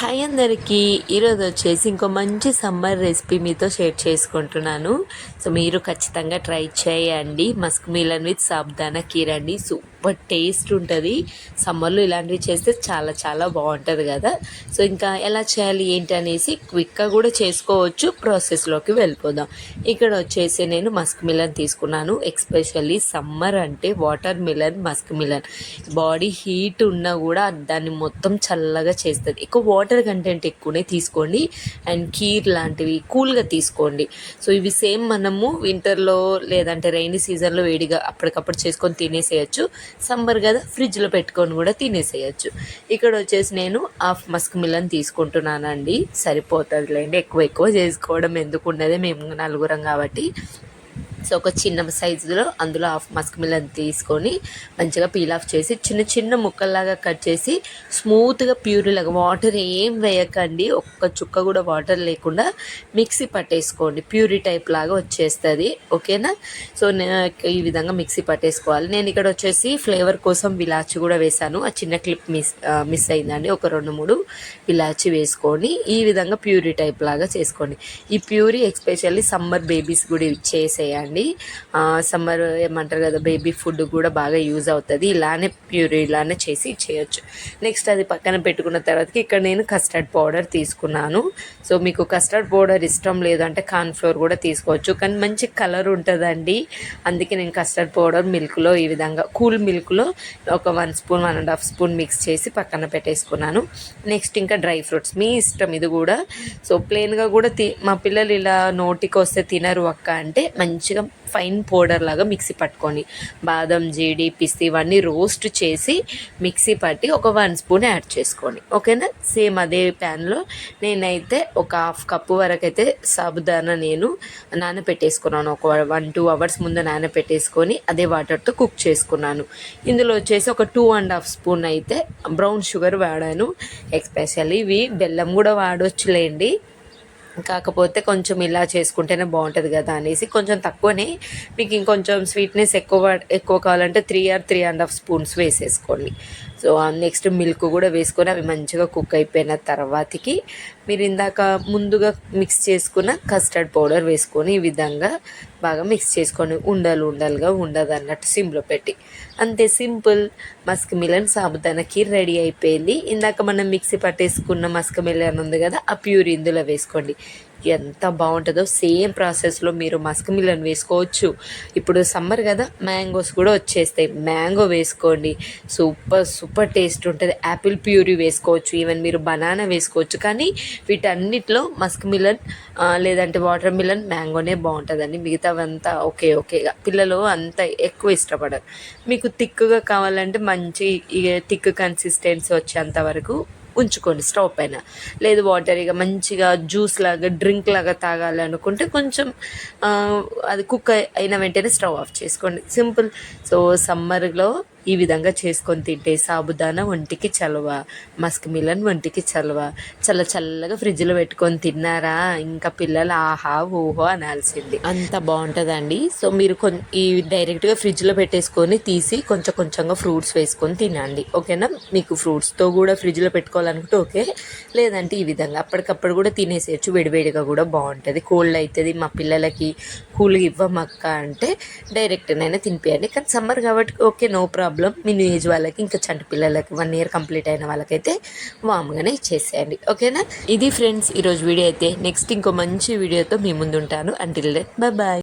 Hi అందరికీ. ఈరోజు వచ్చేసి ఇంకో మంచి సమ్మర్ రెసిపీ మీతో షేర్ చేసుకుంటున్నాను. సో మీరు ఖచ్చితంగా ట్రై చేయండి. Musk melon with sabudana kheer అండి. సూపర్ టేస్ట్ ఉంటుంది. సమ్మర్లో ఇలాంటివి చేస్తే చాలా చాలా బాగుంటుంది కదా. సో ఇంకా ఎలా చేయాలి ఏంటి అనేసి క్విక్గా కూడా చేసుకోవచ్చు. ప్రాసెస్లోకి వెళ్ళిపోదాం. ఇక్కడ వచ్చేసి నేను మస్క్ మిలన్ తీసుకున్నాను. ఎక్స్పెషల్లీ సమ్మర్ అంటే water melon musk melon. Body heat ఉన్నా కూడా దాన్ని మొత్తం చల్లగా చేస్తుంది. ఎక్కువ వాటర్ కంటెంట్ ఎక్కువనే తీసుకోండి. అండ్ కీర్ లాంటివి కూల్గా తీసుకోండి. సో ఇవి సేమ్ మనము వింటర్లో లేదంటే రైనీ సీజన్లో వేడిగా అప్పటికప్పుడు చేసుకొని తినేసేయచ్చు. సమ్మర్ కదా ఫ్రిడ్జ్లో పెట్టుకొని కూడా తినేసేయచ్చు. ఇక్కడ వచ్చేసి నేను హాఫ్ మస్క్ మిలన్ తీసుకుంటున్నానండి. సరిపోతుందిలేండి. ఎక్కువ ఎక్కువ చేసుకోవడం ఎందుకు ఉన్నదే మేము నలుగురం కాబట్టి సో ఒక చిన్న సైజులో అందులో హాఫ్ మస్క్ మిలన్ తీసుకొని మంచిగా పీల్ ఆఫ్ చేసి చిన్న చిన్న ముక్కల్లాగా కట్ చేసి స్మూత్గా ప్యూరీలాగా వాటర్ ఏం వేయకండి. ఒక్క చుక్క కూడా వాటర్ లేకుండా మిక్సీ పట్టేసుకోండి. ప్యూరీ టైప్ లాగా వచ్చేస్తుంది. ఓకేనా? సో ఈ విధంగా మిక్సీ పట్టేసుకోవాలి. నేను ఇక్కడ వచ్చేసి ఫ్లేవర్ కోసం విలాచి కూడా వేశాను. ఆ చిన్న క్లిప్ మిస్ మిస్ అయిందండి. ఒక రెండు మూడు విలాచి వేసుకొని ఈ విధంగా ప్యూరీ టైప్ లాగా చేసుకోండి. ఈ ప్యూరీ ఎక్స్పెషల్లీ సమ్మర్ బేబీస్ కూడా చేసేయండి. అండి సమ్మర్ ఏమంటారు కదా బేబీ ఫుడ్ కూడా బాగా యూజ్ అవుతుంది. ఇలానే ప్యూరీ ఇలానే చేసి చేయొచ్చు. నెక్స్ట్ అది పక్కన పెట్టుకున్న తర్వాతకి ఇక్కడ నేను కస్టర్డ్ పౌడర్ తీసుకున్నాను. సో మీకు కస్టర్డ్ పౌడర్ ఇష్టం లేదంటే కార్న్ఫ్లోర్ కూడా తీసుకోవచ్చు. కానీ మంచి కలర్ ఉంటుందండి. అందుకే నేను కస్టర్డ్ పౌడర్ మిల్క్లో ఈ విధంగా కూల్ మిల్క్లో ఒక one spoon one and half spoon mix చేసి పక్కన పెట్టేసుకున్నాను. నెక్స్ట్ ఇంకా డ్రై ఫ్రూట్స్ మీ ఇష్టం ఇది కూడా. సో ప్లెయిన్గా కూడా తి మా పిల్లలు ఇలా నోటికి వస్తే తినరు అక్క అంటే మంచిగా ఫైన్ పౌడర్ లాగా మిక్సీ పట్టుకొని బాదం జీడి పిస్తి ఇవన్నీ రోస్ట్ చేసి మిక్సీ పట్టి ఒక వన్ స్పూన్ యాడ్ చేసుకోండి. ఓకేనా? సేమ్ అదే ప్యాన్లో నేనైతే ఒక హాఫ్ కప్పు వరకు అయితే సాబుదానా నేను నానపెట్టేసుకున్నాను. ఒక వన్ టూ అవర్స్ ముందు నానపెట్టేసుకొని అదే వాటర్తో కుక్ చేసుకున్నాను. ఇందులో వచ్చేసి ఒక టూ అండ్ హాఫ్ స్పూన్ అయితే బ్రౌన్ షుగర్ వాడాను. ఎక్స్పెషల్లీ ఇవి బెల్లం కూడా వాడవచ్చులేండి కాకపోతే కొంచెం ఇలా చేసుకుంటేనే బాగుంటుంది కదా అనేసి కొంచెం తక్కువనే. మీకు ఇంకొంచెం స్వీట్నెస్ ఎక్కువ ఎక్కువ కావాలంటే three or three and half spoons వేసేసుకోండి. సో నెక్స్ట్ మిల్క్ కూడా వేసుకొని అవి మంచిగా కుక్ అయిపోయిన తర్వాతకి మీరు ఇందాక ముందుగా మిక్స్ చేసుకున్న కస్టర్డ్ పౌడర్ వేసుకొని ఈ విధంగా బాగా మిక్స్ చేసుకొని ఉండలు ఉండలుగా ఉండదు అన్నట్టు సిమ్లో పెట్టి. అంతే simple musk melon sabudana kheer ready అయిపోయింది. ఇందాక మనం మిక్సీ పట్టేసుకున్న మస్క్ మిలన్ ఉంది కదా ఆ ప్యూర్ ఇందులో వేసుకోండి. ఎంత బాగుంటుందో సేమ్ ప్రాసెస్లో మీరు మస్క్ మిలన్ వేసుకోవచ్చు. ఇప్పుడు సమ్మర్ కదా మ్యాంగోస్ కూడా వచ్చేస్తాయి. మ్యాంగో వేసుకోండి. సూపర్ సూపర్ టేస్ట్ ఉంటుంది. యాపిల్ ప్యూరీ వేసుకోవచ్చు. ఈవెన్ మీరు బనానా వేసుకోవచ్చు. కానీ వీటన్నిటిలో మస్క్ మిలన్ లేదంటే వాటర్ మిలన్ మ్యాంగోనే బాగుంటుందండి. మిగతావంతా ఓకే ఓకే. పిల్లలు అంత ఎక్కువ ఇష్టపడరు. మీకు థిక్గా కావాలంటే మంచి థిక్ కన్సిస్టెన్సీ వచ్చేంత వరకు ఉంచుకోండి స్టవ్ పైన లేదు వాటర్ ఇక మంచిగా జ్యూస్ లాగా డ్రింక్ లాగా తాగాలి అనుకుంటే కొంచెం అది కుక్ అయిన వెంటనే స్టవ్ ఆఫ్ చేసుకోండి. సింపుల్ సో సమ్మర్లో ఈ విధంగా చేసుకొని తింటే సాబుదానా ఒంటికి చలవ మస్క్ మిలన్ ఒంటికి చలవ. చల్ల చల్లగా ఫ్రిడ్జ్లో పెట్టుకొని తిన్నారా? ఇంకా పిల్లలు ఆహా ఊహో అనాల్సింది. అంత బాగుంటుందండి. సో మీరు కొ ఈ డైరెక్ట్గా ఫ్రిడ్జ్లో పెట్టేసుకొని తీసి కొంచెం కొంచెంగా ఫ్రూట్స్ వేసుకొని తినండి. ఓకేనా? మీకు ఫ్రూట్స్తో కూడా ఫ్రిడ్జ్లో పెట్టుకోవాలనుకుంటే ఓకే. లేదంటే ఈ విధంగా అప్పటికప్పుడు కూడా తినేసేయచ్చు. వేడివేడిగా కూడా బాగుంటుంది. కోల్డ్ అవుతుంది మా పిల్లలకి కూల్గా ఇవ్వమక్క అంటే డైరెక్ట్నైనా తినిపించండి కానీ సమ్మర్ కాబట్టి ఓకే నో ప్రాబ్లం ప్రాబ్లం మీ ఏజ్ వాళ్ళకి ఇంకా చంటి పిల్లలకి వన్ ఇయర్ కంప్లీట్ అయిన వాళ్ళకైతే వామ్గానే ఇచ్చేసేయండి. ఓకేనా? ఇది ఫ్రెండ్స్ ఈరోజు వీడియో అయితే. నెక్స్ట్ ఇంకో మంచి వీడియోతో మీ ముందు ఉంటాను అంటిల్ బాయ్ బాయ్